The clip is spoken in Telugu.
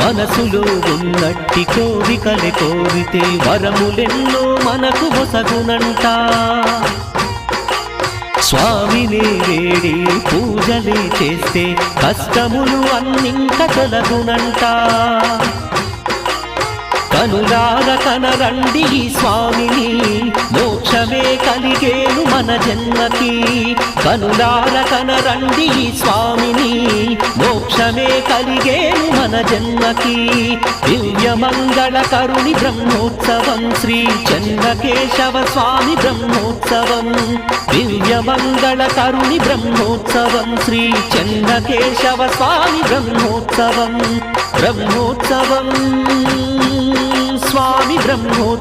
మనసులో ఉన్నట్టి కోరికలే కోరితే వరములెన్నో మనకు ఒసగునంట స్వామిని వేడి పూజలే చేస్తే కష్టములు అన్నింక తొలగునంట. కనులార కనరండి స్వామిని మోక్షమే కలిగేను మన జన్మకి. కనులార కనరండి స్వామి ఫలమే కలిగేను మన జన్మకి. దివ్యమంగళ కరుణి బ్రహ్మోత్సవం. శ్రీ చంద్రకేశవ స్వామి బ్రహ్మోత్సవం. దివ్యమంగళ కరుణి బ్రహ్మోత్సవం. శ్రీ చంద్రకేశవ స్వామి బ్రహ్మోత్సవం. బ్రహ్మోత్సవం. స్వామి బ్రహ్మోత్సవం.